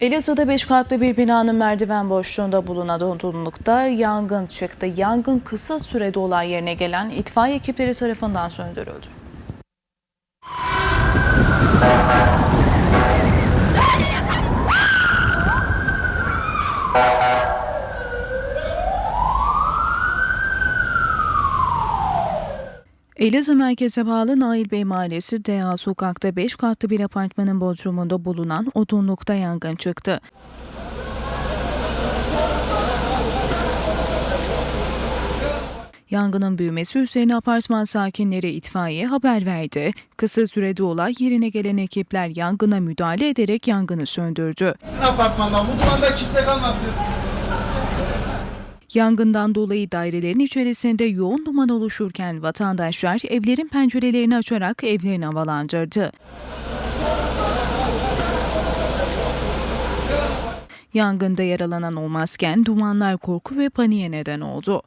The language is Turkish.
Elazığ'da 5 katlı bir binanın merdiven boşluğunda bulunan odunlukta yangın çıktı. Yangın kısa sürede olay yerine gelen itfaiye ekipleri tarafından söndürüldü. Elazığ merkeze bağlı Nail Bey Mahallesi DA sokakta 5 katlı bir apartmanın bodrumunda bulunan odunlukta yangın çıktı. Yangının büyümesi üzerine apartman sakinleri itfaiye haber verdi. Kısa sürede olay yerine gelen ekipler yangına müdahale ederek yangını söndürdü. Sizin apartmandan bu kimse kalmasın. Yangından dolayı dairelerin içerisinde yoğun duman oluşurken vatandaşlar evlerin pencerelerini açarak evlerini havalandırdı. Yangında yaralanan olmazken dumanlar korku ve paniğe neden oldu.